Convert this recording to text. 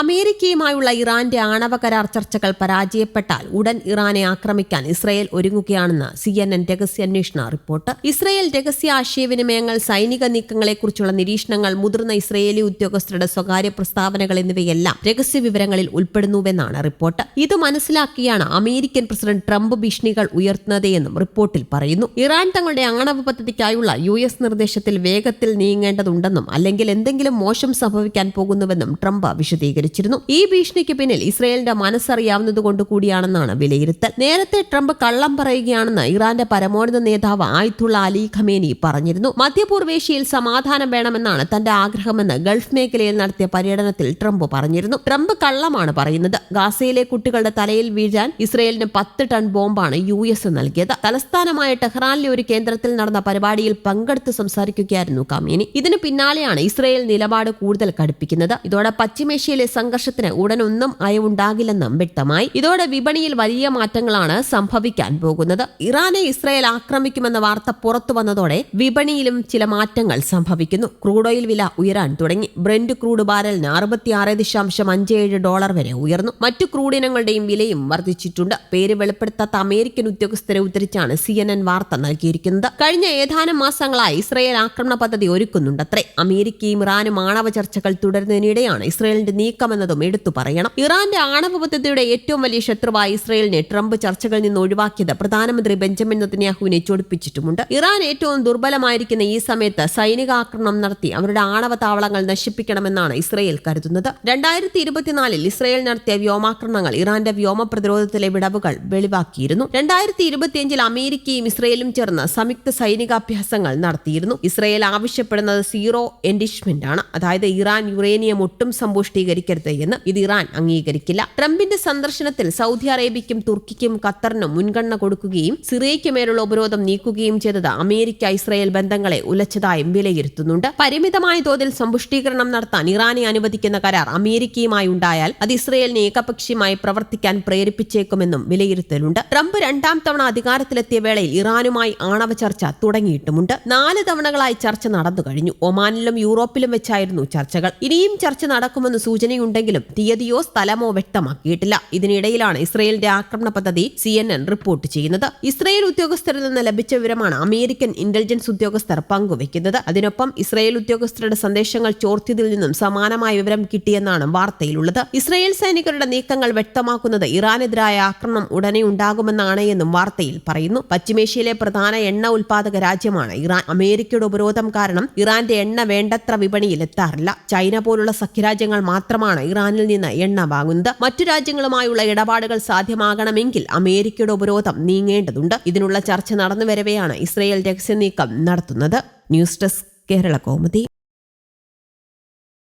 അമേരിക്കയുമായുള്ള ഇറാന്റെ ആണവ കരാർ ചർച്ചകൾ പരാജയപ്പെട്ടാൽ ഉടൻ ഇറാനെ ആക്രമിക്കാൻ ഇസ്രയേൽ ഒരുങ്ങുകയാണെന്ന് സി എൻ എൻ രഹസ്യാന്വേഷണ റിപ്പോർട്ട്. ഇസ്രയേൽ രഹസ്യ ആശയവിനിമയങ്ങൾ സൈനിക നീക്കങ്ങളെക്കുറിച്ചുള്ള നിരീക്ഷണങ്ങൾ മുതിർന്ന ഇസ്രയേലി ഉദ്യോഗസ്ഥരുടെ സ്വകാര്യ പ്രസ്താവനകൾ എന്നിവയെല്ലാം രഹസ്യ വിവരങ്ങളിൽ ഉൾപ്പെടുന്നുവെന്നാണ് റിപ്പോർട്ട്. ഇത് മനസ്സിലാക്കിയാണ് അമേരിക്കൻ പ്രസിഡന്റ് ട്രംപ് ഭീഷണികൾ ഉയർത്തുന്നതെന്നും റിപ്പോർട്ടിൽ പറയുന്നു. ഇറാൻ തങ്ങളുടെ ആണവ പദ്ധതിക്കായുള്ള യു എസ് നിർദ്ദേശത്തിൽ വേഗത്തിൽ നീങ്ങേണ്ടതുണ്ടെന്നും അല്ലെങ്കിൽ എന്തെങ്കിലും മോശം സംഭവിക്കാൻ പോകുന്നുവെന്നും ട്രംപ് വിശദീകരിച്ചിരുന്നു ഈ ഭീഷണിക്ക് പിന്നിൽ ഇസ്രയേലിന്റെ മനസ്സറിയാവുന്നതുകൊണ്ട് കൂടിയാണെന്നാണ് വിലയിരുത്തൽ. നേരത്തെ ട്രംപ് കള്ളം പറയുകയാണെന്ന് ഇറാന്റെ പരമോന്നത നേതാവ് ആയിത്തുള്ള അലി ഖമേനി പറഞ്ഞിരുന്നു. മധ്യപൂർവേഷ്യയിൽ സമാധാനം വേണമെന്നാണ് തന്റെ ആഗ്രഹമെന്ന് ഗൾഫ് മേഖലയിൽ നടത്തിയ പര്യടനത്തിൽ ട്രംപ് പറഞ്ഞിരുന്നു. ട്രംപ് കള്ളമാണ് പറയുന്നത്. ഗാസയിലെ കുട്ടികളുടെ തലയിൽ വീഴാൻ ഇസ്രയേലിന് പത്ത് ടൺ ബോംബാണ് യു എസ് നൽകിയത്. തലസ്ഥാനമായ ടെഹ്റാനിലെ ഒരു കേന്ദ്രത്തിൽ നടന്ന പരിപാടിയിൽ പങ്കെടുത്ത് സംസാരിക്കുകയായിരുന്നു കമേനി ഇതിനു പിന്നാലെയാണ് ഇസ്രയേൽ നിലപാട് കൂടുതൽ കടുപ്പിക്കുന്നത്. ഇതോടെ പശ്ചിമേഷ്യയിലെ സംഘർഷത്തിന് ഉടനൊന്നും അയവുണ്ടാകില്ലെന്നും വ്യക്തമായി. ഇതോടെ വിപണിയിൽ വലിയ മാറ്റങ്ങളാണ് സംഭവിക്കാൻ പോകുന്നത്. ഇറാനെ ഇസ്രായേൽ ആക്രമിക്കുമെന്ന വാർത്ത പുറത്തു വന്നതോടെ വിപണിയിലും ചില മാറ്റങ്ങൾ സംഭവിക്കുന്നു. ക്രൂഡ് ഓയിൽ വില ഉയരാൻ തുടങ്ങി. ബ്രെൻഡ് ക്രൂഡ് ബാരലിന് അറുപത്തിയാറ് ദശാംശം അഞ്ച് ഏഴ് ഡോളർ വരെ ഉയർന്നു. മറ്റു ക്രൂഡിനങ്ങളുടെയും വിലയും വർദ്ധിച്ചിട്ടുണ്ട്. പേര് വെളിപ്പെടുത്താത്ത അമേരിക്കൻ ഉദ്യോഗസ്ഥരെ ഉദ്ധരിച്ചാണ് സി എൻ എൻ വാർത്ത നൽകിയിരിക്കുന്നത്. കഴിഞ്ഞ ഏതാനും മാസങ്ങളായി ഇസ്രായേൽ ആക്രമണ പദ്ധതി ഒരുക്കുന്നുണ്ടത്രേ. അമേരിക്കയും ഇറാനും ആണവ ചർച്ചകൾ തുടരുന്നതിനിടെയാണ് ഇസ്രയേലിന്റെ നീക്കമെന്നതും എടുത്തു പറയണം. ഇറാന്റെ ആണവ പദ്ധതിയുടെ ഏറ്റവും വലിയ ശത്രുവായ ഇസ്രയേലിനെ ട്രംപ് ചർച്ചകളിൽ നിന്ന് ഒഴിവാക്കിയത് പ്രധാനമന്ത്രി ബെഞ്ചമിൻ നത്തന്യാഹുവിനെ ചൊടിപ്പിച്ചിട്ടുമുണ്ട്. ഇറാൻ ഏറ്റവും ദുർബലമായിരിക്കുന്ന ഈ സമയത്ത് സൈനികാക്രമണം നടത്തി അവരുടെ ആണവ താവളങ്ങൾ നശിപ്പിക്കണമെന്നാണ് ഇസ്രയേൽ കരുതുന്നത്. രണ്ടായിരത്തി ഇരുപത്തിനാലിൽ ഇസ്രയേൽ നടത്തിയ വ്യോമാക്രമണങ്ങൾ ഇറാന്റെ വ്യോമ പ്രതിരോധത്തിലെ വിടവുകൾ വെളിവാക്കിയിരുന്നു. രണ്ടായിരത്തി ഇരുപത്തിയഞ്ചിൽ അമേരിക്കയും ഇസ്രയേലും ചേർന്ന് സംയുക്ത സൈനികാഭ്യാസങ്ങൾ നടത്തിയിരുന്നു. ഇസ്രയേൽ ആവശ്യപ്പെടുന്നത് സീറോ എൻഡിഷ്മെന്റ് ആണ് അതായത് ഇറാൻ യുറേനിയം ഒട്ടും സമ്പുഷ്ടീകരിക്കരുത് എന്ന് ഇത് ഇറാൻ അംഗീകരിക്കില്ല. ട്രംപിന്റെ സന്ദർശനത്തിൽ സൗദി അറേബ്യയ്ക്കും തുർക്കിക്കും ഖത്തറിനും മുൻഗണന കൊടുക്കുകയും സിറിയയ്ക്ക് മേലുള്ള ഉപരോധം നീക്കുകയും ചെയ്തത് അമേരിക്ക ഇസ്രയേൽ ബന്ധങ്ങളെ ഉലച്ചതായും വിലയിരുത്തുന്നുണ്ട്. പരിമിതമായ തോതിൽ സമ്പുഷ്ടീകരണം നടത്താൻ ഇറാനെ അനുവദിക്കുന്ന കരാർ അമേരിക്കയുമായി ഉണ്ടായാൽ അത് ഇസ്രയേലിനെ ഏകപക്ഷീയമായി പ്രവർത്തിക്കാൻ പ്രേരിപ്പിച്ചേക്കുമെന്നും വിലയിരുത്തലുണ്ട്. ട്രംപ് രണ്ടാം തവണ അധികാരത്തിലെത്തിയ വേളയിൽ ഇറാനുമായി ആണവ ചർച്ച തുടങ്ങിയിട്ടുമുണ്ട്. നാല് തവണകളായി ചർച്ച നടന്നു കഴിഞ്ഞു ഒമാനിലും യൂറോപ്പിലും വെച്ചായിരുന്നു ചർച്ചകൾ. ഇനിയും ചർച്ച നടക്കുമെന്ന് സൂചനയുണ്ടെങ്കിലും തീയതിയോ സ്ഥലമോ വ്യക്തമാക്കിയിട്ടില്ല. ഇതിനിടയിലാണ് ഇസ്രയേലിന്റെ ആക്രമണ പദ്ധതി സി റിപ്പോർട്ട് ചെയ്യുന്നത്. ഇസ്രയേൽ ഉദ്യോഗസ്ഥരിൽ നിന്ന് ലഭിച്ച വിവരമാണ് അമേരിക്കൻ ഇന്റലിജൻസ് ഉദ്യോഗസ്ഥർ പങ്കുവയ്ക്കുന്നത്. അതിനൊപ്പം ഇസ്രയേൽ ഉദ്യോഗസ്ഥരുടെ സന്ദേശങ്ങൾ ചോർത്തിയതിൽ നിന്നും സമാനമായ വിവരം കിട്ടിയെന്നാണ് വാർത്തയിലുള്ളത്. ഇസ്രയേൽ സൈനികരുടെ നീക്കങ്ങൾ വ്യക്തമാക്കുന്നത് ഇറാനെതിരായ ആക്രമണം ഉടനെ ഉണ്ടാകുമെന്നാണ് എന്നും വാർത്തയിൽ പറയുന്നു. പശ്ചിമേഷ്യയിലെ പ്രധാന എണ്ണ ഉൽപാദക രാജ്യമാണ് ഇറാൻ. അമേരിക്കയുടെ ഉപരോധം കാരണം ഇറാന്റെ എണ്ണ വേണ്ടത്ര വിപണിയിൽ എത്താറില്ല. ചൈന പോലുള്ള സഖ്യരാജ്യങ്ങൾ മാത്രമാണ് ഇറാനിൽ നിന്ന് എണ്ണ വാങ്ങുന്നത് മറ്റു രാജ്യങ്ങളുമായുള്ള ഇടപാടുകൾ സാധ്യമാകണമെങ്കിൽ അമേരിക്കയുടെ ഉപരോധം നീങ്ങേണ്ടതുണ്ട്. ഇതിനുള്ള ചർച്ച നടന്നു വരവെയാണ് ഇസ്രയേൽ രഹസ്യ നീക്കം നടത്തുന്നത്. News desk Kerala കോമതി